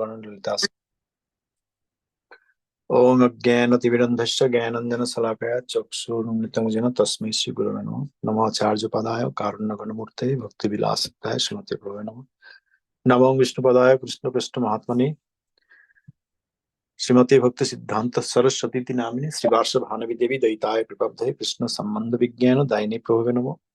गणललिता ॐ अज्ञानतिविरन्धश्च ज्ञानञ्जनशलाकया चक्षुरुन्मितं येन तस्मै श्रीगुरवे नमः नमाचार्यपदाय कारुण्यगणमूर्ते भक्तिविलासताय श्रीमते प्रभवे नमः नमो विष्णुपदाय कृष्णकृष्णमहात्मने श्रीमती भक्ति सिद्धांत सरस्वती नामिनी श्रीवार्ष भानवी देवी दैताय कृपाब्धे कृष्ण संबंध विज्ञान दायिनी प्रभवे नमः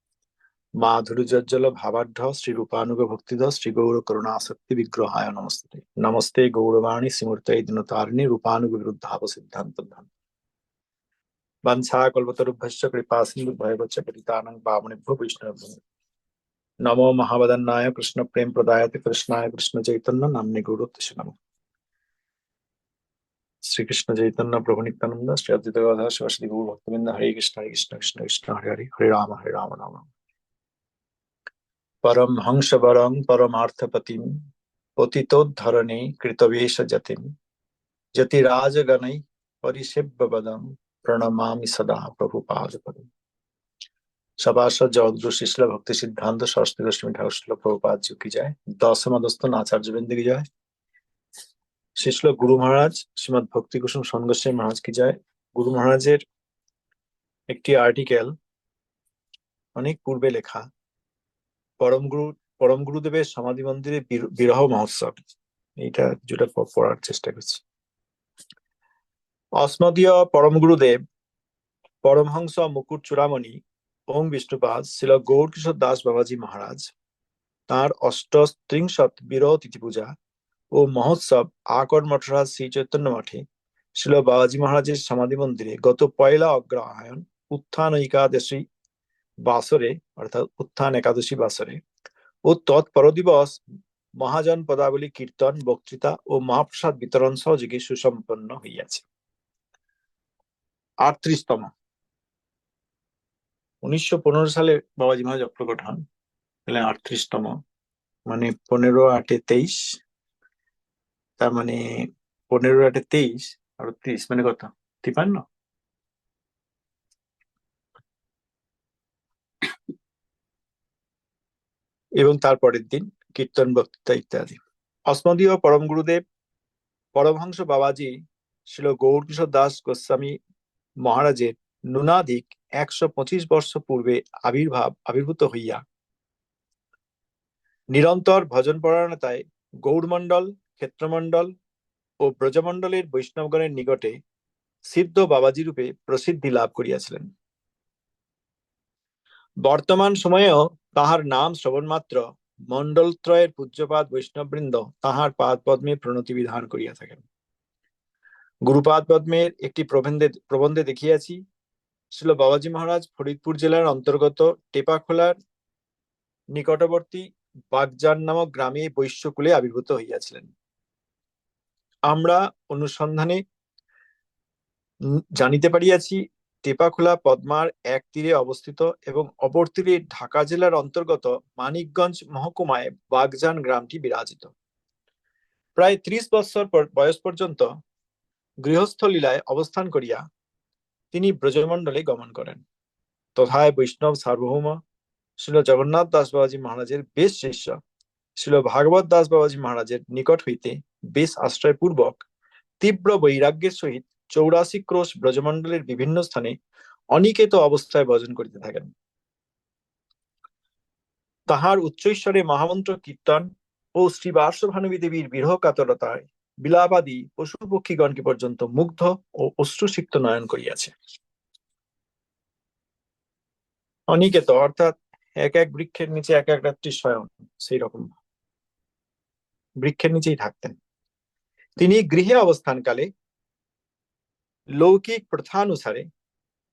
মা ধুলিজজ্জল ভাবাঢ্য শ্রী রূপানুগ ভক্তিদ শ্রী গৌর করুণা আসক্তি বিগ্রহায় নমস্তে। নমস্তে গৌরবাণী শ্রীমূর্তয় দিনতারিণী রূপানুগ বিরুদ্ধাব সিদ্ধান্ত বাঞ্ছা কল্পতরুভ্যশ্চ কৃপা সিন্ধু ভয়বচ্চ পতিতানং পাবনেভ্য বৈষ্ণব নম মহাবদন্নায় কৃষ্ণ প্রেম প্রদায়তে কৃষ্ণায় কৃষ্ণ চৈতন্য নামনি গৌরত্তিষ নম। শ্রীকৃষ্ণ চৈতন্য প্রভু নিত্যানন্দ, শ্রী অদ্বৈত গদাধর শিবাসী গৌর ভক্তবৃন্দ, হরে কৃষ্ণ হরে কৃষ্ণ কৃষ্ণ কৃষ্ণ, হরে হরে হরে রাম হরে রাম রাম রাম। পরম হংসবরং পরমার্থপতিম পতিতোদ্ধরণে কৃতবেশ যতিম রাজগণই পরিষেব্যবদম প্রণমামি সদা প্রভু পাদপদম সবাস জগদ্গুরু শিশল ভক্তি সিদ্ধান্ত সরস্বতী গোস্বামী ঠাকুর শিল প্রভুপাদ ঝুঁকি যায় দশম আদস্তন আচার্য বিন্দু কি যায় শিশল গুরু মহারাজ শ্রীমৎ ভক্তি কুসুম মহারাজ কি যায় গুরু মহারাজের একটি আর্টিকেল অনেক পূর্বে লেখা পরম গুরু, পরম গুরুদেবের সমাধি মন্দিরে বিরহ মহোৎসব। এইটা যেটা পড়ার চেষ্টা করছি। অস্মদীয় পরম গুরুদেব, পরমহংস মুকুট চূড়ামণি, ওম বিষ্ণুপাদ শিল গৌর কিশোর দাস বাবাজি মহারাজ, তার অষ্টত্রিংশত বিরহ তিথি পূজা ও মহোৎসব আকর মঠরাজ শ্রী চৈতন্য মঠে শিল বাবাজি মহারাজের সমাধি মন্দিরে গত পয়লা অগ্রহায়ণ উত্থান একাদশী বাসরে, অর্থাৎ উত্থান একাদশী বাসরে। ও তৎপর দিবস মহাজন পদাবলী কীর্তন, বক্তৃতা ও মহাপ্রসাদ বিতরণ সহযোগে সুসম্পন্ন হইয়াছে। আটত্রিশতম। উনিশশো পনেরো সালে বাবাজি মহাজ প্রকট হন, তাহলে আটত্রিশতম। মানে পনেরো আটে তেইশ, তার মানে পনেরো আটে তেইশ আর ত্রিশ মানে কত? তিপান্ন? এবং তারপরের দিন কীর্তন বক্তৃতা ইত্যাদি। অস্মদীয় পরম গুরুদেব, পরমহংস বাবাজি ছিল গৌরকিশোর দাস গোস্বামী মহারাজের নুনাধিক একশো পঁচিশ বর্ষ পূর্বে আবির্ভাব, আবির্ভূত হইয়া নিরন্তর ভজন পরায়ণতায় গৌড়মণ্ডল, ক্ষেত্রমণ্ডল ও ব্রজমণ্ডলের বৈষ্ণবগণের নিকটে সিদ্ধ বাবাজি রূপে প্রসিদ্ধি লাভ করিয়াছিলেন। বর্তমান সময়েও তাহার নাম শ্রবণ মাত্র, মণ্ডলত্রয়ের পূজ্যপাদ বৈষ্ণববৃন্দ তাহার পাদ পদ্মে প্রণতি বিধান করিয়া থাকেন। গুরুপাদ পদ্মের একটি প্রবন্ধে প্রবন্ধে দেখিয়াছি ছিল বাবাজি মহারাজ ফরিদপুর জেলার অন্তর্গত টেপাখোলার নিকটবর্তী বাগজান নামক গ্রামে বৈশ্যকুলে আবির্ভূত হইয়াছিলেন। আমরা অনুসন্ধানে জানিতে পারিয়াছি টেপাখোলা পদ্মার এক তীরে অবস্থিত এবং অপর তীরে ঢাকা জেলার অন্তর্গত মানিকগঞ্জ মহকুমায় বাগজান গ্রামটি বিরাজিত। প্রায় ত্রিশ পর- বয়স পর্যন্ত গৃহস্থলীলায় অবস্থান করিয়া তিনি ব্রজমণ্ডলে গমন করেন। তথায় বৈষ্ণব সার্বভৌম ছিল জগন্নাথ দাস বাবাজি মহারাজের বেশ শিষ্য। ছিল ভাগবত দাস বাবাজি মহারাজের নিকট হইতে বেশ আশ্রয় পূর্বক তীব্র বৈরাগ্যের সহিত চৌরাশি ক্রোশ ব্রজমণ্ডলের বিভিন্ন স্থানে অনিকেত অবস্থায় ভজন করিতে থাকেন। তাহার উচ্চৈশ্বরে মহামন্ত্র কীর্তন ও শ্রী পার্শ্বভানবী দেবীর বিরহ কাতরতায় বিলাবাদী পশু পক্ষীগণকে পর্যন্ত মুগ্ধ ও অশ্রুসিক্ত নয়ন করিয়াছে। অনিকেত অর্থাৎ এক এক বৃক্ষের নিচে এক এক রাত্রি শয়ন, সেই রকম। বৃক্ষের নিচেই থাকতেন। তিনি গৃহে অবস্থানকালে লৌকিক প্রথানুসারে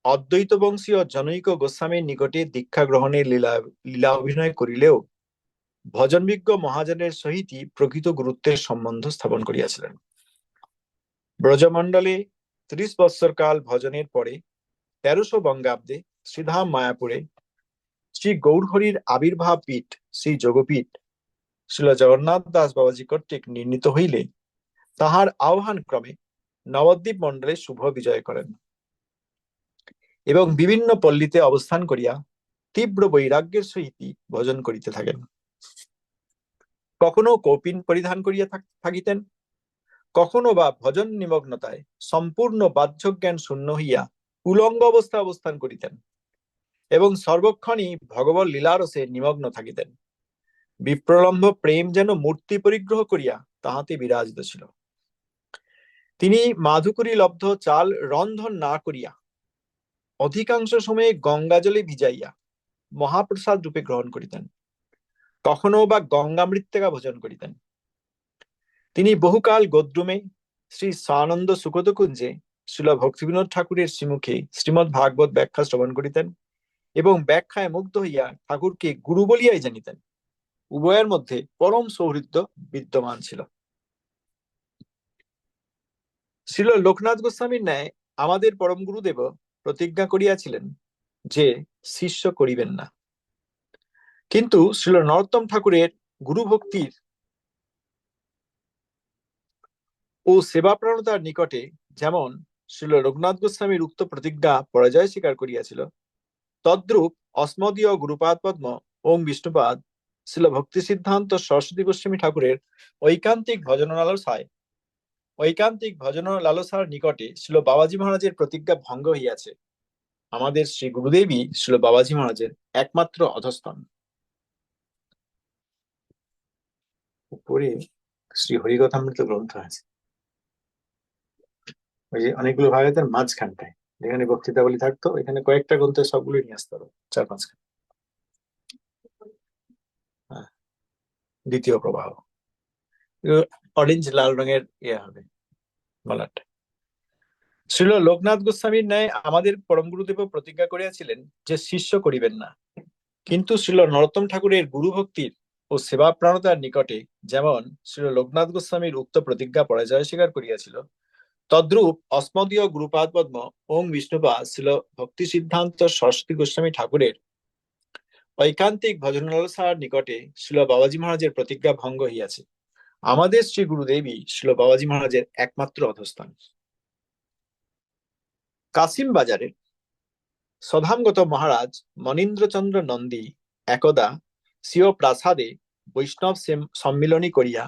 অদ্বৈত বংশীয় জনৈক গোস্বামীর নিকটে দীক্ষা গ্রহণের লীলা লীলা অভিনয় করিলেও ভজনবিজ্ঞ মহাজনের সহিতই প্রকৃত গুরুত্বের সম্বন্ধ স্থাপন করিয়াছিলেন। ব্রজমণ্ডলে ত্রিশ বৎসর কাল ভজনের পরে তেরোশো বঙ্গাব্দে শ্রীধাম মায়াপুরে শ্রী গৌরহরির আবির্ভাব পীঠ শ্রী যোগপীঠ শিল জগন্নাথ দাস বাবাজি কর্তৃক নির্ণীত হইলে তাহার আহ্বান ক্রমে নবদ্বীপ মণ্ডলে শুভ বিজয় করেন। এবং বিভিন্ন পল্লীতে অবস্থান করিয়া তীব্র বৈরাগ্যের সহিত ভজন করিতে থাকেন। কখনো কৌপিন পরিধান করিয়া থাকিতেন, কখনো বা ভজন নিমগ্নতায় সম্পূর্ণ বাহ্য জ্ঞান শূন্য হইয়া উলঙ্গ অবস্থা অবস্থান করিতেন এবং সর্বক্ষণই ভগবত লীলারসে নিমগ্ন থাকিতেন। বিপ্রলম্ব প্রেম যেন মূর্তি পরিগ্রহ করিয়া তাহাতে বিরাজিত ছিল। তিনি মাধুকরী লব্ধ চাল রন্ধন না করিয়া অধিকাংশ সময়ে গঙ্গা জলে ভিজাইয়া মহাপ্রসাদ রূপে গ্রহণ করিতেন। কখনো বা গঙ্গা মৃত্তিকা ভোজন করিতেন। তিনি বহুকাল গদ্রুমে শ্রী সানন্দ সুকত কুঞ্জে শিল ভক্তিবিনোদ ঠাকুরের শ্রীমুখে শ্রীমৎ ভাগবত ব্যাখ্যা শ্রবণ করিতেন এবং ব্যাখ্যায় মুগ্ধ হইয়া ঠাকুরকে গুরু বলিয়াই জানিতেন। উভয়ের মধ্যে পরম সৌহৃদ্য বিদ্যমান ছিল। শিল লোকনাথ গোস্বামীর ন্যায় আমাদের পরম গুরুদেব প্রতিজ্ঞা করিয়াছিলেন যে শিষ্য করিবেন না। কিন্তু শ্রীল নরোত্তম ঠাকুরের গুরু ভক্তির ও সেবাপ্রাণতার নিকটে যেমন শ্রীল রঘুনাথ গোস্বামীর উক্ত প্রতিজ্ঞা পরাজয় স্বীকার করিয়াছিল, তদ্রূপ অস্মদীয় গুরুপাদ পদ্ম ওম বিষ্ণুপাদ শিল ভক্তি সিদ্ধান্ত সরস্বতী গোস্বামী ঠাকুরের ঐকান্তিক ভজন লালসায় ঐকান্তিক ভজন লালসার নিকটে শিল বাবাজি মহারাজের প্রতিজ্ঞা ভঙ্গ হইয়াছে। আমাদের শ্রী গুরুদেবী শিল বাবাজি মহারাজের একমাত্র অধস্তন। উপরে শ্রী হরিকথামৃত গ্রন্থ আছে। ওই যে অনেকগুলো ভাগ মাঝখানটায়। যেখানে বক্তৃতাবলী থাকতো এখানে কয়েকটা গ্রন্থের সবগুলো নিয়ে আসতে হবে চার পাঁচখান। হ্যাঁ, দ্বিতীয় প্রবাহ। অরেঞ্জ, লাল রঙের ইয়ে হবে। মালাটা। শ্রীল লোকনাথ গোস্বামীর ন্যায় আমাদের পরম গুরুদেব প্রতিজ্ঞা করিয়াছিলেন যে শিষ্য করিবেন না। কিন্তু শ্রীল নরোত্তম ঠাকুরের গুরু ভক্তির ও সেবা প্রাণতার নিকটে যেমন শ্রীল লোকনাথ গোস্বামীর উক্ত প্রতিজ্ঞা পরাজয় স্বীকার করিয়াছিল, তদ্রূপ অস্মদীয় গুরুপাদ পদ্ম ওং বিষ্ণুপা ছিল ভক্তি সিদ্ধান্ত সরস্বতী গোস্বামী ঠাকুরের ঐকান্তিক ভজনলালসার নিকটে শিল বাবাজি মহারাজের প্রতিজ্ঞা ভঙ্গ হইয়াছে। আমাদের শ্রী গুরুদেবী শিল বাবাজি মহারাজের একমাত্র অধস্থান। কাসিম বাজারে সধামগত মহারাজ মনীন্দ্রচন্দ্র নন্দী একদা স্বীয় প্রাসাদে বৈষ্ণব সম্মিলনী করিয়া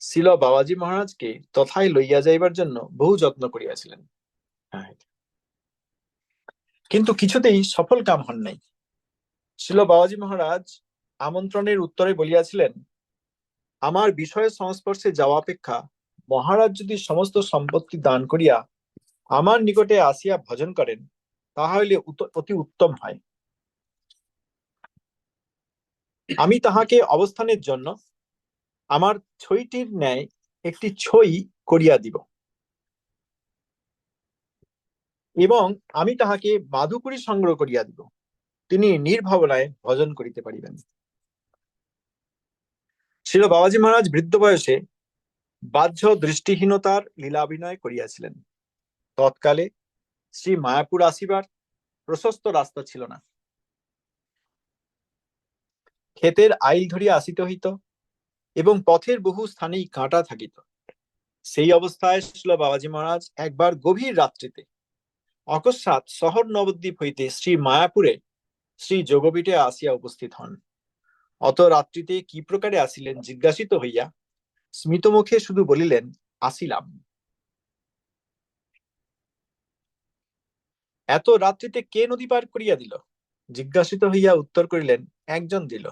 শিল বাবাজি মহারাজকে তথায় লইয়া যাইবার জন্য বহু যত্ন করিয়াছিলেন। কিন্তু কিছুতেই সফল কাম হন নাই। শিল বাবাজি মহারাজ আমন্ত্রণের উত্তরে বলিয়াছিলেন আমার বিষয়ের সংস্পর্শে যাওয়া অপেক্ষা মহারাজ যদি সমস্ত সম্পত্তি দান করিয়া আমার নিকটে আসিয়া ভজন করেন, তাহলে অতি উত্তম হয়। আমি তাহাকে অবস্থানের জন্য আমার ছইটির ন্যায় একটি ছই করিয়া দিব। এবং আমি তাহাকে মাধুকুরি সংগ্রহ করিয়া দিব। তিনি নির্ভাবনায় ভজন করিতে পারিবেন। ছিল বাবাজি মহারাজ বৃদ্ধ বয়সে বাহ্য দৃষ্টিহীনতার লীলাভিনয় করিয়াছিলেন। তৎকালে শ্রী মায়াপুর আসিবার প্রশস্ত রাস্তা ছিল না। ক্ষেতের আইল ধরিয়া আসিতে হইত এবং পথের বহু স্থানেই কাঁটা থাকিত। সেই অবস্থায় ছিল বাবাজি মহারাজ একবার গভীর রাত্রিতে অকস্মাৎ শহর নবদ্বীপ হইতে শ্রী মায়াপুরে শ্রী যোগপীঠে আসিয়া উপস্থিত হন। অত রাত্রিতে কি প্রকারে আসিলেন জিজ্ঞাসিত হইয়া স্মিত মুখে শুধু বলিলেন, আসিলাম। এত রাত্রিতে কে নদী পার করিয়া দিল? জিজ্ঞাসিত হইয়া উত্তর করিলেন, একজন দিল।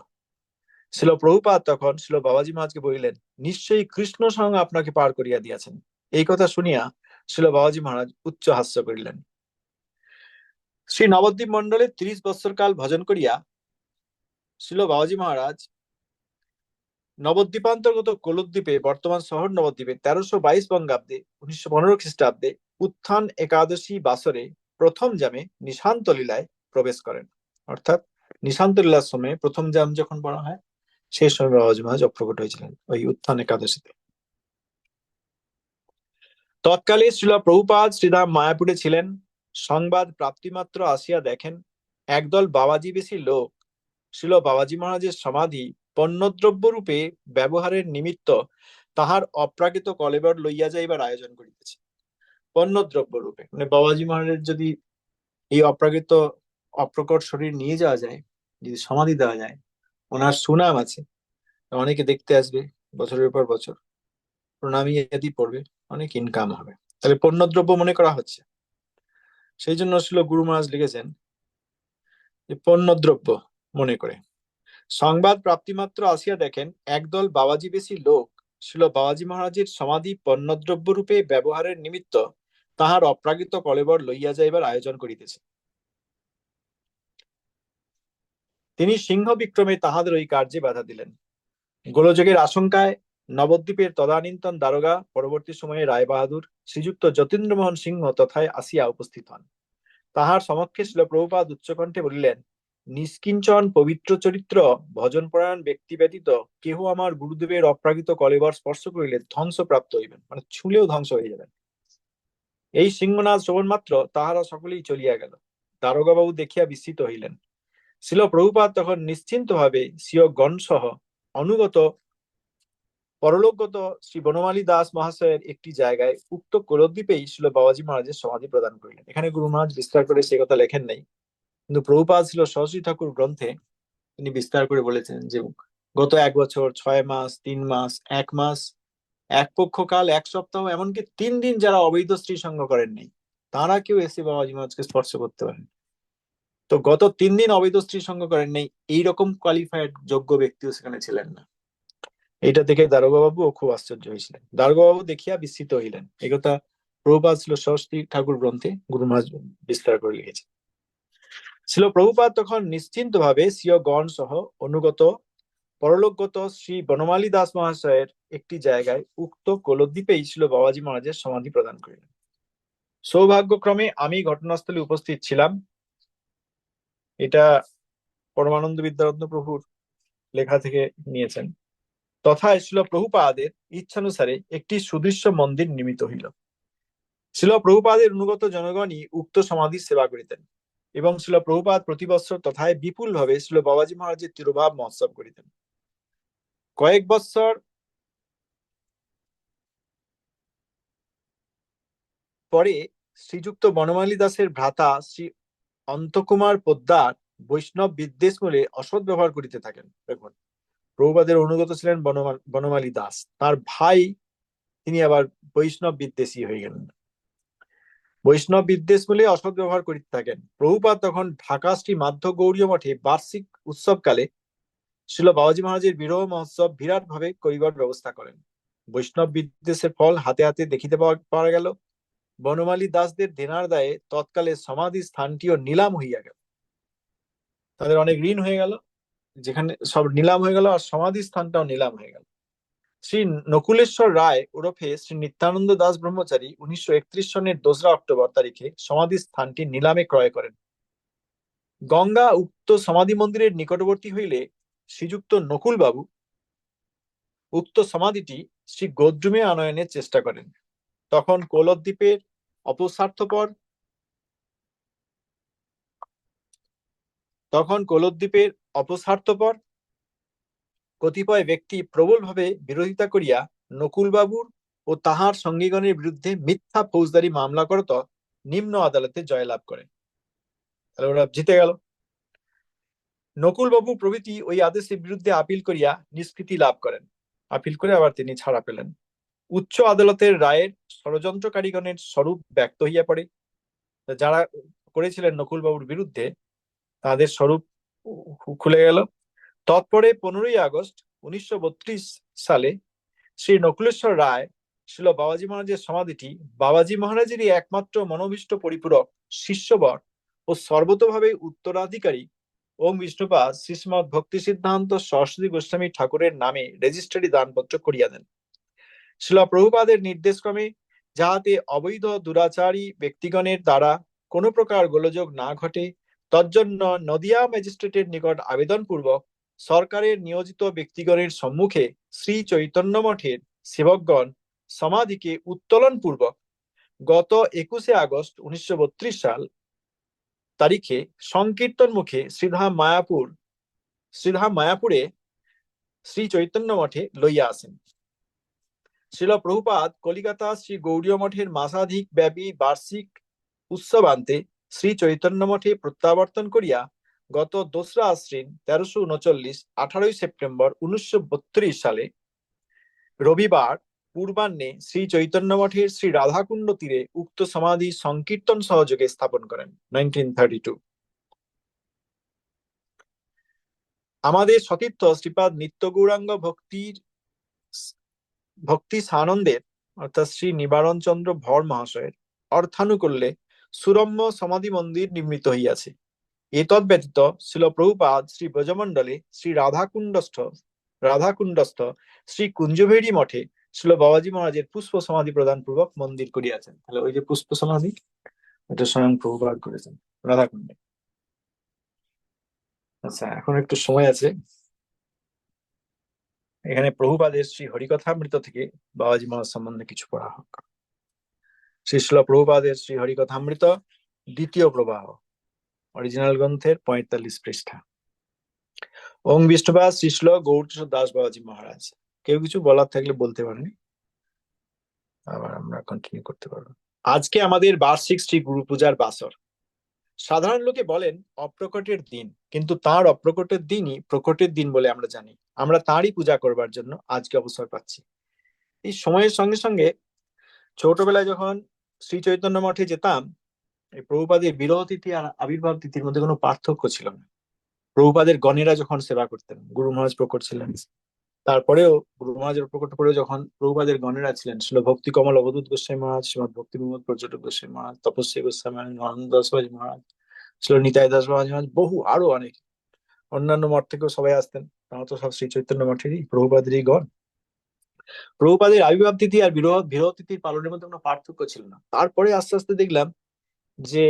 ছিল প্রভুপাত তখন ছিল বাবাজি মহাজকে বলিলেন, নিশ্চয়ই কৃষ্ণ সঙ্গে আপনাকে পার করিয়া দিয়াছেন। এই কথা শুনিয়া ছিল বাবাজি মহারাজ উচ্চ হাস্য করিলেন। শ্রী নবদ্বীপ মন্ডলে ত্রিশ বৎসর কাল ভজন করিয়া ছিল বাবাজি মহারাজ নবদ্বীপান্তর্গত কোলদ্বীপে বর্তমান শহর নবদ্বীপে তেরোশো বাইশ বঙ্গাব্দে, উনিশশো পনেরো খ্রিস্টাব্দে উত্থান একাদশী বাসরে প্রথম জামে নিশান্ত লীলায় প্রবেশ করেন। অর্থাৎ নিশান্ত লীলার সময় প্রথম জাম যখন পড়া হয়, সেই সময় বাবাজি মহারাজ অপ্রকট হয়েছিলেন ওই উত্থান একাদশীতে। তৎকালে শ্রীলা প্রভুপাদ শ্রীধাম মায়াপুরে ছিলেন। সংবাদ প্রাপ্তিমাত্র আসিয়া দেখেন, একদল বাবাজি বেশি লোক ছিল বাবাজি মহারাজের সমাধি পণ্যদ্রব্য রূপে ব্যবহারের নিমিত্ত তাহার অপ্রাকৃত কলেবর লইয়া যাইবার আয়োজন করিতেছে। পণ্যদ্রব্য রূপে মানে বাবাজি মহারাজের যদি এই অপ্রাকৃত অপ্রকট শরীর নিয়ে যাওয়া যায়, যদি সমাধি দেওয়া যায়, ওনার সুনাম আছে। অনেকে দেখতে আসবে বছরের পর বছর, প্রণামী আদি পড়বে, অনেক ইনকাম হবে। তাহলে পণ্যদ্রব্য মনে করা হচ্ছে। সেই জন্য ছিল গুরু মহারাজ লিখেছেন যে পণ্যদ্রব্য মনে করে। সংবাদ প্রাপ্তিমাত্র আসিয়া দেখেন, একদল বাবাজি বেশি লোক ছিল বাবাজি মহারাজের সমাধি পণ্যদ্রব্য রূপে ব্যবহারের নিমিত্ত তাহার অপ্রাকৃত কলেবর লইয়া যাইবার আয়োজন করিতেছে। তিনি সিংহ বিক্রমে তাহাদের ওই কার্যে বাধা দিলেন। গোলযোগের আশঙ্কায় নবদ্বীপের তদানীন্তন দারোগা পরবর্তী সময়ে রায় বাহাদুর শ্রীযুক্ত যতীন্দ্রমোহন সিংহ তথায় আসিয়া উপস্থিত হন। তাহার সমক্ষে ছিল প্রভুপাদ উচ্চকণ্ঠে বলিলেন নিষ্কিঞ্চন পবিত্র চরিত্র, ভজন পরায়ণ ব্যক্তি ব্যতীত কেহ আমার গুরুদেবের অপ্রাকৃত কলেবর স্পর্শ করিলে ধ্বংসপ্রাপ্ত হইবেন মানে ছুলেও ধ্বংস হয়ে যাবেন। এই সিংহনাথ শ্রবণ মাত্র তাহারা সকলেই চলিয়া গেল। দারোগা বাবু দেখিয়া বিস্মিত হইলেন। শিল প্রভুপাত তখন নিশ্চিন্ত ভাবে স্বীয় গণ সহ অনুগত পরলোকগত শ্রী বনমালী দাস মহাশয়ের একটি জায়গায় উক্ত কোলদ্বীপেই শিল বাবাজি মহারাজের সমাধি প্রদান করিলেন। এখানে গুরু মহারাজ বিস্তার করে সে কথা লেখেন নাই। কিন্তু প্রভুপাদ ছিল সরস্বতী ঠাকুর গ্রন্থে তিনি বিস্তার করে বলেছেন যে গত এক বছর, ছয় মাস, তিন মাস, এক মাস, এক পক্ষ কাল এক সপ্তাহ, এমনকি তিন দিন যারা অবৈধ স্ত্রী সঙ্গ করেননি, তারা কেউ এসে বাবাজি মহারাজকে স্পর্শ করতে পারেন তো গত তিন দিন অবৈধ স্ত্রী সঙ্গ করেন নেই এইরকম কোয়ালিফাইড যোগ্য ব্যক্তিও সেখানে ছিলেন না। এটা দেখে দারোগা বাবু খুব আশ্চর্য হয়েছিলেন। দারোগা বাবু দেখিয়া বিস্মিত হইলেন। এই কথা প্রভুপাত ছিল সরস্বতী ঠাকুর গ্রন্থে গুরু মহারাজ বিস্তার করে লিখেছে ছিল প্রভুপাত তখন নিশ্চিন্ত ভাবে স্বীয় গণ সহ অনুগত, পরলোকগত শ্রী বনমালী দাস মহাশয়ের একটি জায়গায় উক্ত কোলদ্বীপেই ছিল বাবাজি মহারাজের সমাধি প্রদান করিলেন। সৌভাগ্যক্রমে আমি ঘটনাস্থলে উপস্থিত ছিলাম। এটা পরমানন্দ বিদ্যারত্ন প্রভুর লেখা থেকে নিয়েছেন। তথা ছিল প্রভুপাদের ইচ্ছানুসারে একটি সুদৃশ্য মন্দির নির্মিত হইল। ছিল প্রভুপাদের অনুগত জনগণই উক্ত সমাধির সেবা করিতেন। এবং ছিল প্রভুপাদ প্রতি বৎসর তথায় বিপুল ভাবে ছিল বাবাজি মহারাজের তিরোভাব মহোৎসব করিতেন। কয়েক বৎসর পরে শ্রীযুক্ত বনমালী দাসের ভ্রাতা শ্রী অন্তকুমার পোদ্দার বৈষ্ণব বিদ্বেষ মূলে অসৎ ব্যবহার করিতে থাকেন। দেখুন, প্রভুপাদের অনুগত ছিলেন বনমা- বনমালী দাস। তার ভাই তিনি আবার বৈষ্ণব বিদ্বেষী হয়ে গেলেন। বৈষ্ণব বিদ্বেষ মূলে অসৎ ব্যবহার করিতে থাকেন। প্রভুপাদ তখন ঢাকা শ্রী মাধ্য গৌরীয় মঠে বার্ষিক উৎসবকালে শিল বাবাজি মহারাজের বিরহ মহোৎসব বিরাট ভাবে করিবার ব্যবস্থা করেন। বৈষ্ণব বিদ্বেষের ফল হাতে হাতে দেখিতে পাওয়া গেল। বনমালী দাসদের দেনার দায়ে তৎকালে সমাধি স্থানটিও নিলাম হইয়া গেল। তাদের অনেক ঋণ হয়ে গেল, যেখানে সব নিলাম হয়ে গেল আর সমাধি স্থানটাও নিলাম হয়ে গেল। শ্রী নকুলেশ্বর রায় ওরফে শ্রী নিত্যানন্দ দাস ব্রহ্মচারী উনিশশো একত্রিশ সনের দোসরা অক্টোবর তারিখে সমাধি স্থানটি নিলামে ক্রয় করেন। গঙ্গা উক্ত সমাধি মন্দিরের নিকটবর্তী হইলে শ্রীযুক্ত নকুলবাবু উক্ত সমাধিটি শ্রী গোদ্রুমে আনয়নের চেষ্টা করেন। তখন কোলদ্বীপের অপস্বার্থপর তখন কোলদ্বীপের অপস্বার্থপর কতিপয় ব্যক্তি প্রবলভাবে বিরোধিতা করিয়া নকুলবাবুর ও তাহার সঙ্গীগণের বিরুদ্ধে মিথ্যা ফৌজদারি মামলা করত, নিম্ন আদালতে জয়লাভ করে। তাহলে ওরা জিতে গেল। নকুলবাবু প্রভৃতি ওই আদেশের বিরুদ্ধে আপিল করিয়া নিষ্কৃতি লাভ করেন। আপিল করে আবার তিনি ছাড়া পেলেন। উচ্চ আদালতের রায়ের ষড়যন্ত্রকারীগণের স্বরূপ ব্যক্ত হইয়া পড়ে। যারা করেছিলেন নকুলবাবুর বিরুদ্ধে, তাদের স্বরূপ খুলে গেল। তৎপরে পনেরোই আগস্ট উনিশশো বত্রিশ সালে শ্রী নকুলেশ্বর রায় ছিল বাবাজি মহারাজের সমাধিটি বাবাজি মহারাজেরই একমাত্র মনোবিষ্ট পরিপূরক শিষ্যবর ও সর্বতভাবে উত্তরাধিকারী ওম বিষ্ণুপাদ শ্রীশ্মদ ভক্তি সিদ্ধান্ত সরস্বতী গোস্বামী ঠাকুরের নামে রেজিস্ট্রারি দানপত্র করিয়া দেন। শিল প্রভুপাদের নির্দেশক্রমে যাহাতে অবৈধ দুরাচারী ব্যক্তিগণের দ্বারা কোনো প্রকার গোলযোগ না ঘটে, তজ্জন্য নদিয়া ম্যাজিস্ট্রেটের নিকট আবেদন পূর্বক সরকারের নিয়োজিত ব্যক্তিগণের সম্মুখে শ্রী চৈতন্য মঠের সেবকগণ সমাধিকে উত্তোলন পূর্বক গত একুশে আগস্ট উনিশশো বত্রিশ সাল তারিখে সংকীর্তন মুখে শ্রীধাম মায়াপুর, শ্রীধাম মায়াপুরে শ্রী চৈতন্য মঠে লইয়া আসেন। শিল প্রভুপাদ কলিকাতা শ্রী গৌরীয় মঠের মাসাধিক ব্যাপী বার্ষিক উৎসবান্তে শ্রী চৈতন্য মঠে প্রত্যাবর্তন করিয়া গত দোসরা আশ্বিন তেরোশো উনচল্লিশ, আঠারোই সেপ্টেম্বর উনিশশো বত্রিশ সালে রবিবার পূর্বাহ্নে শ্রী চৈতন্য মঠের শ্রী রাধাকুণ্ড তীরে উক্ত সমাধি সংকীর্তন সহযোগে স্থাপন করেন নাইনটিন থার্টি টু আমাদের সতীর্থ শ্রীপাদ নিত্য গৌরাঙ্গ ভক্তির ভক্তি সানন্দের অর্থাৎ শ্রী নিবারণ চন্দ্র ভর মহাশয়ের অর্থানুকূল্যে সুরম্য সমাধি মন্দির নির্মিত হইয়াছে। এতদ ব্যতীত শিল প্রভুপাদ, শ্রী ব্রজমণ্ডলে, শ্রী রাধাকুণ্ডস্থ রাধাকুণ্ডস্থ, শ্রী কুঞ্জভেরি মঠে শিল বাবাজি মহারাজের পুষ্প সমাধি প্রদান পূর্বক মন্দির করিয়াছেন। তাহলে ওই যে পুষ্প সমাধি এটা স্বয়ং প্রভুপাদ করেছেন, রাধাকুণ্ডে। আচ্ছা এখন একটু সময় আছে। এখানে প্রভুপাদের শ্রী হরিকথামৃত থেকে বাবাজি মহারাজ সম্বন্ধে কিছু পড়া হোক। শ্রী শিল প্রভুপাদের শ্রী হরিকথামৃত, দ্বিতীয় প্রবাহ। অরিজিনাল গ্রন্থের পঁয়তাল্লিশ পৃষ্ঠা। ওং বিষ্ণুপাদ শ্রীশ্ল গৌরকিশোর দাস বাবাজি মহারাজ। কেউ কিছু বলার থাকলে বলতে পারেন আবার আমরা কন্টিনিউ করতে পারব। আজকে আমাদের বার্ষিক শ্রী গুরু পূজার বাসর। সাধারণ লোকে বলেন, অপ্রকটের দিন। কিন্তু তার অপ্রকটের দিনই প্রকটের দিন বলে আমরা জানি। আমরা তাঁরই পূজা করবার জন্য আজকে অবসর পাচ্ছি। এই সময়ের সঙ্গে সঙ্গে ছোটবেলায় যখন শ্রী চৈতন্য মঠে যেতাম প্রভুপাদের বিরহ আর আবির্ভাব তিথির মধ্যে কোনো পার্থক্য ছিল না। প্রভুপাদের গণেরা যখন সেবা করতেন, গুরু মহারাজ প্রকট ছিলেন। তারপরেও গুরু মহারাজের প্রকট পরেও যখন প্রভুপাদের গণেরা ছিলেন ছিল ভক্তি কমল অবধূত গোস্বামী মহারাজ শ্রীমদ ভক্তি বিমোদ পর্যটক গোস্বামী মহারাজ, তপস্বী গোস্বামী নরেন্দ্র দাস বাবাজি মহারাজ ছিল নিতাই দাস মহারাজ বহু, আরও অনেক। অন্যান্য মঠ থেকেও সবাই আসতেন। তারা তো সব শ্রী চৈতন্য মঠেরই, প্রভুপাদেরই গণ। প্রভুপাদের আবির্ভাব তিথি আর বিরহ বিরহ তিথির পালনের মধ্যে কোনো পার্থক্য ছিল না। তারপরে আস্তে আস্তে দেখলাম যে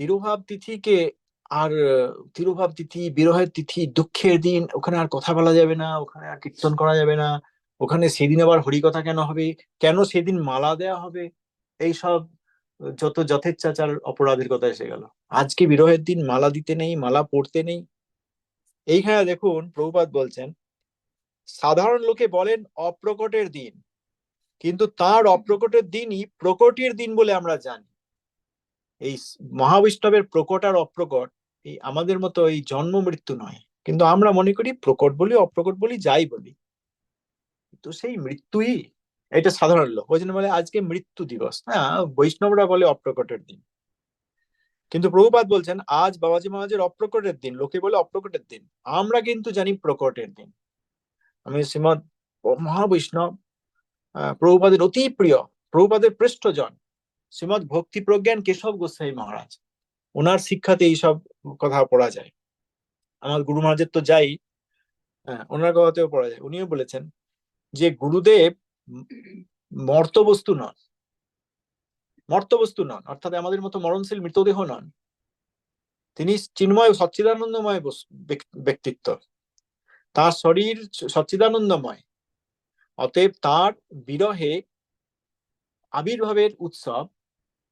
তিরোভাব তিথিকে আর তিরোভাব তিথি, বিরহের তিথি, দুঃখের দিন, ওখানে আর কথা বলা যাবে না, ওখানে আর কীর্তন করা যাবে না, ওখানে সেদিন আবার হরিকথা কেন হবে, কেন সেদিন মালা দেয়া হবে, এইসব যত যথেচ্ছাচার অপরাধের কথা এসে গেল। আজকে বিরহের দিন মালা দিতে নেই, মালা পড়তে নেই। এইখানে দেখুন প্রভুপাত বলছেন, সাধারণ লোকে বলেন অপ্রকটের দিন, কিন্তু তার অপ্রকটের দিনই প্রকটের দিন বলে আমরা জানি। এই মহাবৈষ্ণবের প্রকট আর অপ্রকট, এই আমাদের মতো এই জন্ম মৃত্যু নয়। কিন্তু আমরা মনে করি প্রকট বলি, অপ্রকট বলি, যাই বলি। তো সেই মৃত্যুই এটা সাধারণ লোক। ওই জন্য বলে আজকে মৃত্যু দিবস। হ্যাঁ বৈষ্ণবরা বলে অপ্রকটের দিন। কিন্তু প্রভুপাত বলছেন, আজ বাবাজি মহারাজের অপ্রকটের দিন। লোকে বলে অপ্রকটের দিন। আমরা কিন্তু জানি প্রকটের দিন। আমি শ্রীমদ মহাবৈষ্ণব প্রভুপাদের অতি প্রিয়, প্রভুপাদের পৃষ্ঠজন। শ্রীমদ ভক্তি প্রজ্ঞান কেশব গোস্বাই মহারাজ। ওনার শিক্ষাতে এইসব কথা পড়া যায়। আমার গুরু মহারাজের তো যাই হ্যাঁ ওনার কথাতেও পড়া যায়। উনিও বলেছেন যে গুরুদেব মর্তবস্তু নন। মর্তবস্তু নন, অর্থাৎ আমাদের মতো মরণশীল মৃতদেহ নন। তিনি চিন্ময় সচ্চিদানন্দময় ব্যক্তিত্ব। তার শরীর সচ্চিদানন্দময়। অতএব তার বিরহে আবির্ভাবের উৎসব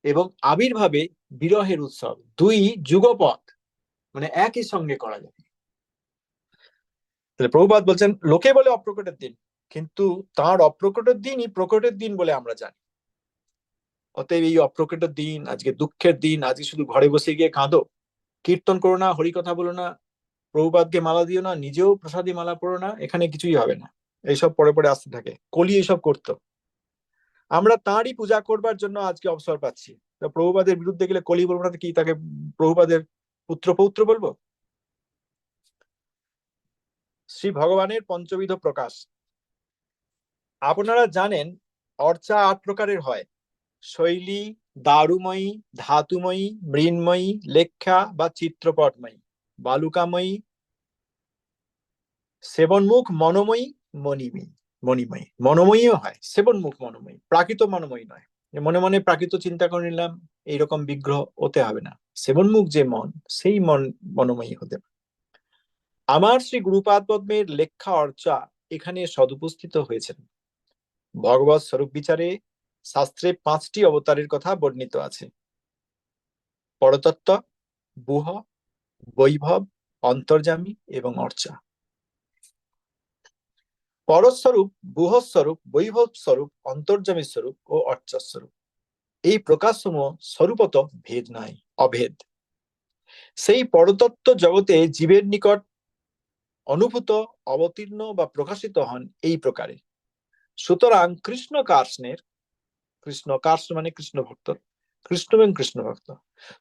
এবং আবির্ভাবে বিরহের উৎসব। দুই যুগপথ মানে একই সঙ্গে করা যাবে তাহলে প্রভুপাত বলছেন, লোকে বলে অপ্রকটের দিন, কিন্তু তার অপ্রকটের দিনই প্রকটের দিন বলে আমরা জানি। অতএব এই অপ্রকটের দিন, আজকে দুঃখের দিন, আজকে শুধু ঘরে বসে গিয়ে কাঁদো। কীর্তন করো না হরিকথা বলো না প্রভুপাতকে মালা দিও না, নিজেও প্রসাদী মালা পড়ো না, এখানে কিছুই হবে না। এইসব পরে পরে আসতে থাকে। কলি এইসব করতো। আমরা তাঁরই পূজা করবার জন্য আজকে অবসর পাচ্ছি। প্রভুপাদের বিরুদ্ধে গেলে কলি বলব না কি তাকে প্রভুপাদের পুত্র পৌত্র বলব? শ্রী ভগবানের পঞ্চবিধ প্রকাশ। আপনারা জানেন, অর্চা আট প্রকারের হয়। শৈলী, দারুময়ী, ধাতুময়ী, মৃন্ময়ী লেখা বা চিত্রপটময়ী, বালুকাময়ী, সেবনমুখ, মনোময়ী, মণিময়ী। মণিময়ী। মনোময়ীও হয় সেবন মুখ মনোময়ী প্রাকৃত মনোময়ী নয়। মনে মনে প্রাকৃত চিন্তা করে নিলাম, এইরকম বিগ্রহ হতে হবে না। সেবন মুখ যে মন, সেই মন মনোময়ী হতে আমার শ্রী গুরুপাদ পদ্মের লেখা অর্চা এখানে সদুপস্থিত হয়েছেন। ভগবত স্বরূপ বিচারে শাস্ত্রে পাঁচটি অবতারের কথা বর্ণিত আছে। পরতত্ত্ব বুহ বৈভব অন্তর্জামী এবং অর্চা। পরস্বরূপ বুহস্বরূপ বৈভব স্বরূপ অন্তর্জামী স্বরূপ ও অর্চাস্বরূপ। এই প্রকাশসমূহ স্বরূপত ভেদ নাই, অভেদ। সেই পরতত্ত্ব জগতে জীবের নিকট অনুভূত, অবতীর্ণ বা প্রকাশিত হন এই প্রকারে। সুতরাং কৃষ্ণ কার্ষ্ণের কৃষ্ণ কার্ষ্ণ মানে কৃষ্ণ ভক্ত কৃষ্ণ এবং কৃষ্ণ ভক্ত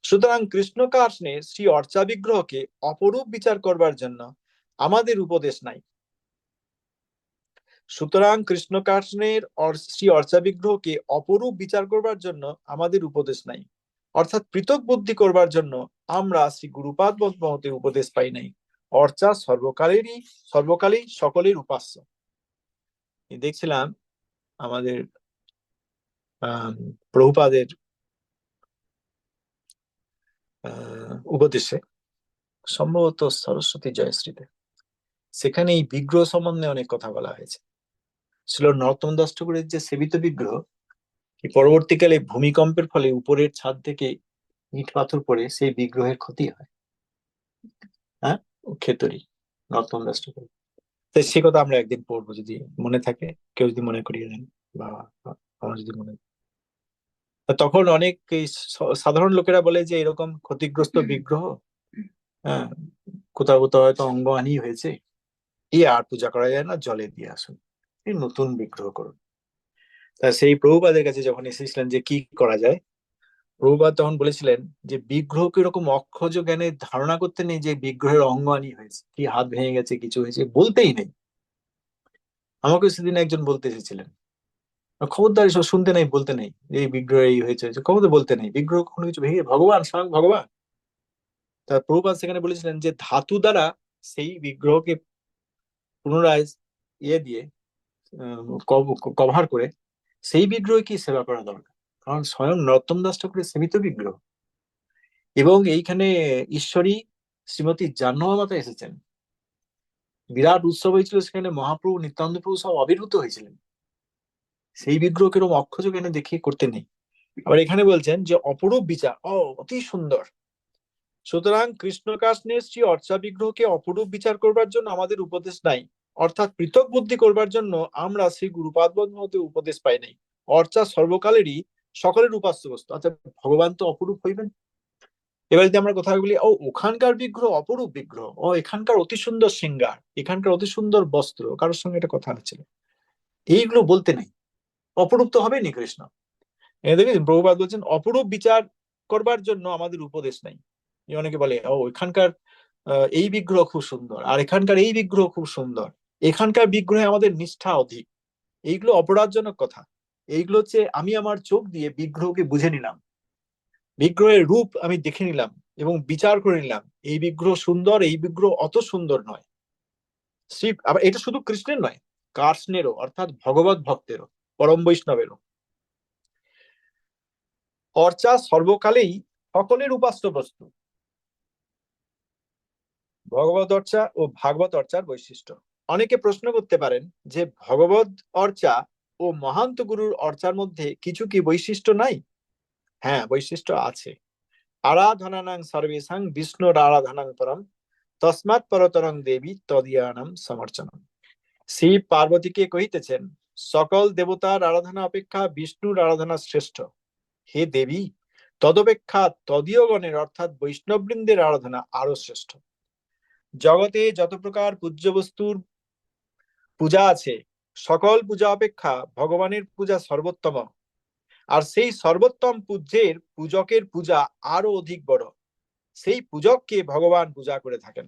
সুতরাং কৃষ্ণ কার্ষ্ণের শ্রী অর্চা বিগ্রহকে অপরূপ বিচার করবার জন্য আমাদের উপদেশ নাই। সুতরাং কৃষ্ণ কার্ষ্ণের শ্রী অর্চা বিগ্রহকে অপরূপ বিচার করবার জন্য আমাদের উপদেশ নাই। অর্থাৎ পৃথক বুদ্ধি করবার জন্য আমরা শ্রী গুরুপাদ মতে উপদেশ পাই নাই। অর্চা সর্বকালেরই সর্বকালেই সকলের উপাস্য। দেখছিলাম আমাদের প্রভুপাদের উপদেশে। সম্ভবত সরস্বতী জয়শ্রীতে। সেখানে এই বিগ্রহ সম্বন্ধে অনেক কথা বলা হয়েছে। ছিল নরোত্তম দাস ঠাকুরের যে সেবিত বিগ্রহ পরবর্তীকালে ভূমিকম্পের ফলে উপরের ছাদ থেকে ইট পাথর পড়ে সেই বিগ্রহের ক্ষতি হয়। হ্যাঁ? ক্ষেতরি নরোত্তম দাস ঠাকুর তো সে কথা আমরা একদিন পড়ব যদি মনে থাকে কেউ যদি মনে করিয়ে দেন বা আমার যদি মনে তখন অনেক সাধারণ লোকেরা বলে যে এরকম ক্ষতিগ্রস্ত বিগ্রহ হ্যাঁ কোথাও কোথাও হয়তো অঙ্গ অঙ্গহানি হয়েছে। এই আর পূজা করা যায় না জলে দিয়ে আসুন। নতুন বিগ্রহ করুন। তা সেই প্রভুপাদের কাছে যখন এসেছিলেন যে কি করা যায়, প্রভুপাদ তখন বলেছিলেন যে বিগ্রহকে এরকম অক্ষজ জ্ঞানের ধারণা করতে নেই যে বিগ্রহের অঙ্গহানি হয়েছে, কি হাত ভেঙে গেছে, কিছু হয়েছে, বলতেই নেই। আমাকে সেদিন একজন বলতে এসেছিলেন। খবরদার, এসব শুনতে নেই, বলতে নেই এই বিগ্রহ এই হয়েছে খবর বলতে নেই। বিগ্রহ কোনো কিছু ভেঙে, ভগবান, স্বয়ং ভগবান। তার প্রভুপাত সেখানে বলেছিলেন যে ধাতু দ্বারা সেই বিগ্রহকে পুনরায় ইয়ে দিয়ে কভার করে সেই বিগ্রহকে সেবা করা দরকার। কারণ স্বয়ং নরোত্তম দাস ঠাকুরের সেবিত বিগ্রহ। এবং এইখানে ঈশ্বরী শ্রীমতী জাহ্নবা মাতা এসেছেন। বিরাট উৎসব হয়েছিল সেখানে, মহাপ্রভু নিত্যানন্দ প্রভু সব আবির্ভূত হয়েছিলেন। সেই বিগ্রহ কীরকম অক্ষজ এখানে দেখিয়ে করতে নেই? আবার এখানে বলছেন যে, অপরূপ বিচার, ও, অতি সুন্দর। সুতরাং কৃষ্ণ কাষ্ণের শ্রী অর্চা বিগ্রহকে অপরূপ বিচার করবার জন্য আমাদের উপদেশ নাই। অর্থাৎ পৃথক বুদ্ধি করবার জন্য আমরা শ্রী গুরুপাদ হতে উপদেশ পাই নাই। অর্চা সর্বকালেরই সকলের উপাস্য বস্তু। অর্থাৎ ভগবান তো অপরূপ হইবেন। এবার যদি আমরা কথা বলি, ও, ওখানকার বিগ্রহ অপরূপ বিগ্রহ। ও, এখানকার অতি সুন্দর সিঙ্গার এখানকার অতি সুন্দর বস্ত্র। কারোর সঙ্গে এটা কথা হচ্ছিল এইগুলো বলতে নেই। অপরূপ তো হবে নি কৃষ্ণ। দেখেন প্রভুপাত বলছেন, অপরূপ বিচার করবার জন্য আমাদের উপদেশ নাই। অনেকে বলে, ও এখানকার এই বিগ্রহ খুব সুন্দর, আর এখানকার এই বিগ্রহ খুব সুন্দর। এখানকার বিগ্রহে আমাদের নিষ্ঠা অধিক। এইগুলো অপরাধজনক কথা। এইগুলো হচ্ছে আমি আমার চোখ দিয়ে বিগ্রহকে বুঝে নিলাম। বিগ্রহের রূপ আমি দেখে নিলাম এবং বিচার করে নিলাম, এই বিগ্রহ সুন্দর, এই বিগ্রহ অত সুন্দর নয়। শ্রী, আবার এটা শুধু কৃষ্ণের নয়, কার্ষ্ণেরও, অর্থাৎ ভগবত ভক্তেরও, পরম বৈষ্ণবেরও। অর্চা সর্বকালেই সকলের উপাস্য বস্তু। ভগবত অর্চা ও ভাগবত অর্চার বৈশিষ্ট্য। অনেকে প্রশ্ন করতে পারেন যে ভগবত অর্চা ও মহান্ত গুরুর অর্চার মধ্যে কিছু কি বৈশিষ্ট্য নাই? হ্যাঁ বৈশিষ্ট্য আছে। আরাধনানাং সর্বেশাং বিষ্ণুর আরাধনাং পরম, তসমাৎ পরতরং দেবী তদিয়ানাম সমর্চনম। শ্রী পার্বতীকে কহিতেছেন, সকল দেবতার আরাধনা অপেক্ষা বিষ্ণুর আরাধনা শ্রেষ্ঠ। হে দেবী, তদপেক্ষা তদীয় গণের অর্থাৎ বৈষ্ণববৃন্দের আরাধনা আরও শ্রেষ্ঠ। জগতে যত প্রকার পূজ্য বস্তুর পূজা আছে, সকল পূজা অপেক্ষা ভগবানের পূজা সর্বোত্তম। আর সেই সর্বোত্তম পূজ্যের পূজকের পূজা আরও অধিক বড়। সেই পূজককে ভগবান পূজা করে থাকেন।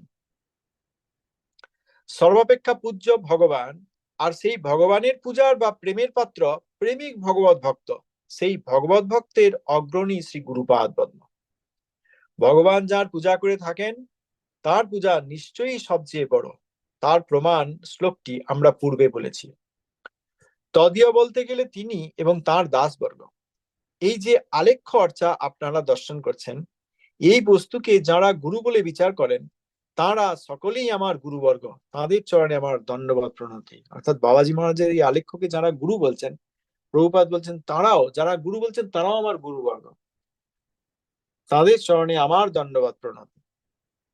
সর্বাপেক্ষা পূজ্য ভগবান, আর সেই ভগবানের পূজার বা প্রেমের পাত্র প্রেমিক ভগবত ভক্ত। সেই ভগবত ভক্তের অগ্রণী শ্রী গুরুপাদ পদ্ম। ভগবান যার পূজা করে থাকেন, তার পূজা নিশ্চয়ই সবচেয়ে বড়। তার প্রমাণ শ্লোকটি আমরা পূর্বে বলেছি। তদীয় বলতে গেলে তিনি এবং তার দাসবর্গ। এই যে আলেখ্য অর্চা আপনারা দর্শন করছেন, এই বস্তুকে যারা গুরু বলে বিচার করেন, তারা সকলেই আমার গুরুবর্গ। তাদের চরণে আমার দণ্ডবাদ প্রণতি। অর্থাৎ বাবাজি মহারাজের এই আলেখ্যকে যারা গুরু বলছেন প্রভুপাত বলছেন, তারাও যারা গুরু বলছেন, তারাও আমার গুরুবর্গ। তাদের চরণে আমার দণ্ডবাদ প্রণতি।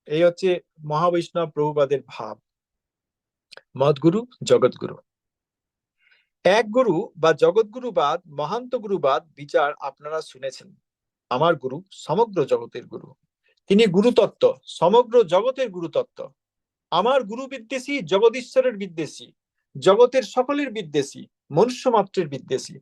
এই হচ্ছে মহাবৈষ্ণব প্রভুপাদের ভাব। মদগুরু, জগৎগুরু। এক গুরু বা জগৎগুরুবাদ মহান্ত গুরুবাদ বিচার আপনারা শুনেছেন। আমার গুরু সমগ্র জগতের গুরু। তিনি গুরুতত্ত্ব, সমগ্র জগতের গুরুতত্ত্ব। আমার গুরু বিদ্বেষী, জগদীশ্বরের বিদ্বেষী, জগতের সকলের বিদ্বেষী মনুষ্য মাত্রের বিদ্বেষী।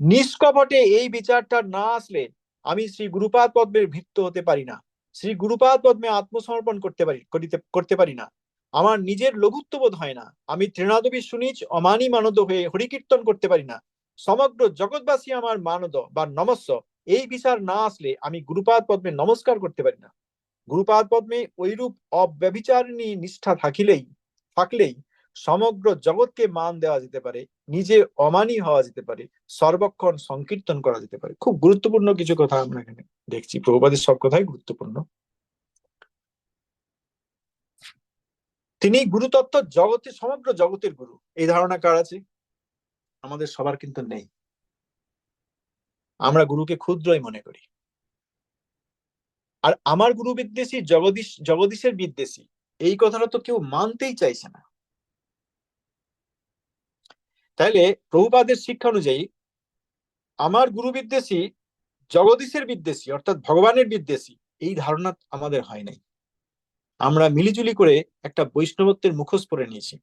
নিষ্কপটে এই বিচারটা না আসলে আমি শ্রী গুরুপাদ পদ্মের ভৃত্য হতে পারি না। শ্রী গুরুপাদ পদ্মে আত্মসমর্পণ করতে পারি, করিতে, করতে পারি না। আমার নিজের লঘুত্ববোধ হয় না। আমি তৃণাদবী সুনিচ, অমানি মানদ হয়ে হরিকীর্তন করতে পারি না। সমগ্র জগৎবাসী আমার মানদ বা নমস্য, এই বিচার না আসলে আমি গুরুপাদ পদ্মে নমস্কার করতে পারি না। গুরুপাদ পদ্মে ওইরূপ অব্যভিচারিণী নিষ্ঠা থাকিলেই, থাকলেই সমগ্র জগৎকে মান দেওয়া যেতে পারে, নিজে অমানি হওয়া যেতে পারে, সর্বক্ষণ সংকীর্তন করা যেতে পারে। খুব গুরুত্বপূর্ণ কিছু কথা আমরা এখানে দেখছি। প্রভুপাদের সব কথাই গুরুত্বপূর্ণ। তিনি গুরুতত্ত্ব জগতের সমগ্র জগতের গুরু। এই ধারণা কার আছে? আমাদের সবার কিন্তু নেই। আমরা গুরুকে ক্ষুদ্রই মনে করি। আর আমার গুরু বিদ্বেষী, জগদীশ, জগদীশের বিদ্বেষী, এই কথাটা তো কেউ মানতেই চাইছে না। তাইলে প্রভুপাদের শিক্ষা অনুযায়ী, আমার গুরু বিদ্বেষী, জগদীশের বিদ্বেষী, অর্থাৎ ভগবানের বিদ্বেষী, এই ধারণা আমাদের হয় নাই। আমরা মিলিজুলি করে একটা বৈষ্ণবত্বের মুখোশ পরে নিয়েছি।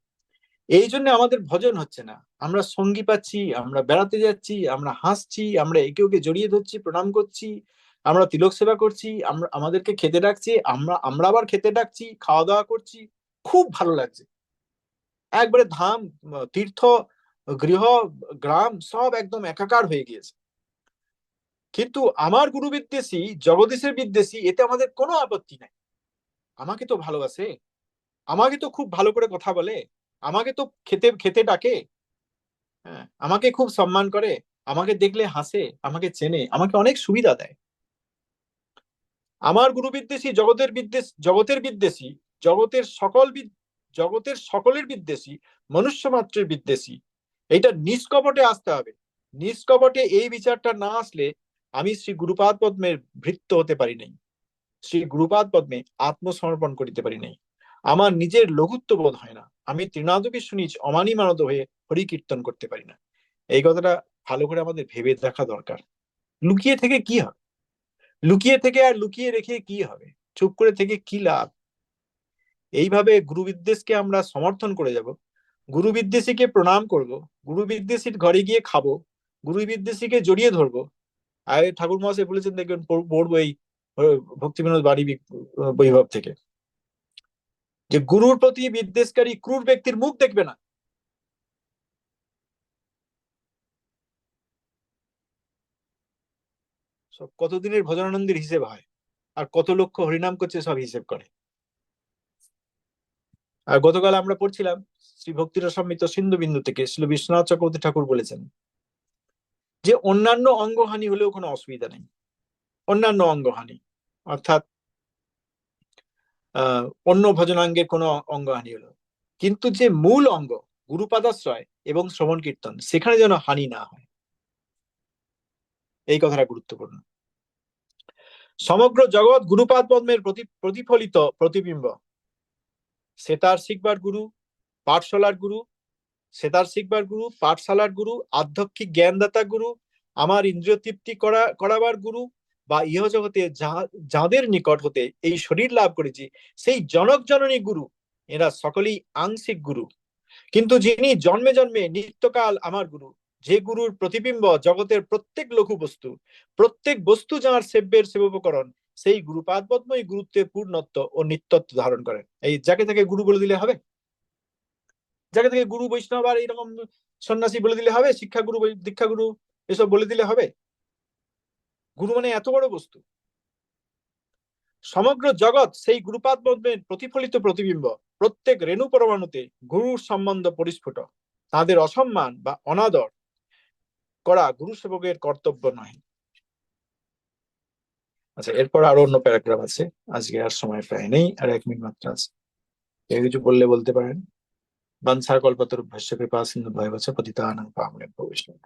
এই জন্য আমাদের ভজন হচ্ছে না। আমরা সঙ্গী পাচ্ছি, আমরা বেড়াতে যাচ্ছি, আমরা হাসছি, আমরা একে ওকে জড়িয়ে ধরছি, প্রণাম করছি, আমরা তিলক সেবা করছি, আমরা, আমাদেরকে খেতে ডাকছি, আমরা আমরা আবার খেতে ডাকছি খাওয়া দাওয়া করছি। খুব ভালো লাগছে। একবারে ধাম, তীর্থ, গৃহ, গ্রাম সব একদম একাকার হয়ে গিয়েছে। কিন্তু আমার গুরু বিদ্বেষী জগদীশের বিদ্বেষী, এতে আমাদের কোনো আপত্তি নাই। আমাকে তো ভালোবাসে। আমাকে তো খুব ভালো করে কথা বলে। আমাকে তো খেতে খেতে ডাকে। হ্যাঁ আমাকে খুব সম্মান করে। আমাকে দেখলে হাসে, আমাকে চেনে, আমাকে অনেক সুবিধা দেয়। আমার গুরু বিদ্বেষী জগতের বিদ্বেষ, জগতের বিদ্বেষী, জগতের সকল জগতের সকলের বিদ্বেষী, মনুষ্য মাত্রের বিদ্বেষী। এটা নিষ্কপটে আসতে হবে। নিষ্কপটে এই বিচারটা না আসলে আমি শ্রী গুরুপাদ পদ্মের ভৃত্য হতে পারি নাই। শ্রী গুরুপাদ পদ্মে আত্মসমর্পণ করিতে পারি নাই। আমার নিজের লঘুত্ব বোধ হয় না। আমি তৃণাদবী শুনিচ অমানি মানত হয়ে হরি কীর্তন করতে পারি না। এই কথাটা ভালো করে আমাদের ভেবে দেখা দরকার। লুকিয়ে থেকে কি হবে? লুকিয়ে থেকে আর লুকিয়ে রেখে কি হবে? চুপ করে থেকে কি লাভ? এইভাবে গুরু বিদ্বেষকে আমরা সমর্থন করে যাব। গুরু বিদ্বেষীকে প্রণাম করব। গুরু বিদ্বেষীর ঘরে গিয়ে খাব। গুরু বিদ্বেষীকে জড়িয়ে ধরবো। আর ঠাকুর মহাশয় বলেছেন দেখবেন পড়ব এই ভক্তি বিনোদ বাড়ি বৈভব থেকে। যে গুরুর প্রতি বিদ্বেষকারী, ক্রুর ব্যক্তির মুখ দেখবে না। সব কতদিনের ভজনানন্দের হিসেব হয়? আর কত লক্ষ হরিনাম করছে সব হিসেব করে। আর গতকাল আমরা পড়ছিলাম, শ্রী ভক্তির সম্মিত সিন্ধু বিন্দু থেকে, শ্রী বিশ্বনাথ চক্রবর্তী ঠাকুর বলেছেন যে, অন্যান্য অঙ্গহানি হলেও কোনো অসুবিধা নেই। অন্যান্য অঙ্গহানি, অর্থাৎ অন্য ভজনাঙ্গের কোনো অঙ্গহানি হলো। কিন্তু যে মূল অঙ্গ, গুরুপাদাশ্রয় এবং শ্রবণ কীর্তন, সেখানে যেন হানি না হয়। এই কথাটা গুরুত্বপূর্ণ। সমগ্র জগৎ গুরুপাদ পদ্মের প্রতিফলিত প্রতিবিম্ব। সেতার শিখবার গুরু, পাঠশালার গুরু সেতার শিখবার গুরু, পাঠশালার গুরু, আধ্যাত্মিক জ্ঞানদাতা গুরু, আমার ইন্দ্রিয় তৃপ্তি করা, করাবার গুরু বা ইহ জগতে যাদের নিকট হতে এই শরীর লাভ করেছি, সেই জনক জননী গুরু, এরা সকলেই আংশিক গুরু। কিন্তু যিনি জন্মে জন্মে নিত্যকাল আমার গুরু, যে গুরুর প্রতিবিম্ব জগতের প্রত্যেক লঘু বস্তু প্রত্যেক বস্তু যাঁর সেব্যের সেবোপকরণ, সেই গুরুপাদ পদ্মই গুরুত্বের পূর্ণত্ব ও নিত্যত্ব ধারণ করেন। এই যাকে তাকে গুরু বলে দিলে হবে? যাকে তাকে গুরু বৈষ্ণব আর এইরকম সন্ন্যাসী বলে দিলে হবে? শিক্ষা গুরু দীক্ষা গুরু এসব বলে দিলে হবে? গুরু মানে এত বড় বস্তু। সমগ্র জগৎ সেই গুরুপাদ পদ্মের প্রতিফলিত প্রতিবিম্ব। প্রত্যেক রেণু পরমাণুতে গুরুর সম্বন্ধ পরিস্ফুট। তাদের অসম্মান বা অনাদর করা গুরু সেবকের কর্তব্য নয়। আচ্ছা এরপর আরও অন্য প্যারাগ্রাফ আছে। আজকে আর সময় প্রায় নেই, আর এক মিনিট মাত্র আছে। কেউ কিছু বললে বলতে পারেন। বানসার কল্পতরু ভাষ্য কৃপা সিন্ধু ভয় বছর পতিতানং পাবনে ভবিষ্যৎ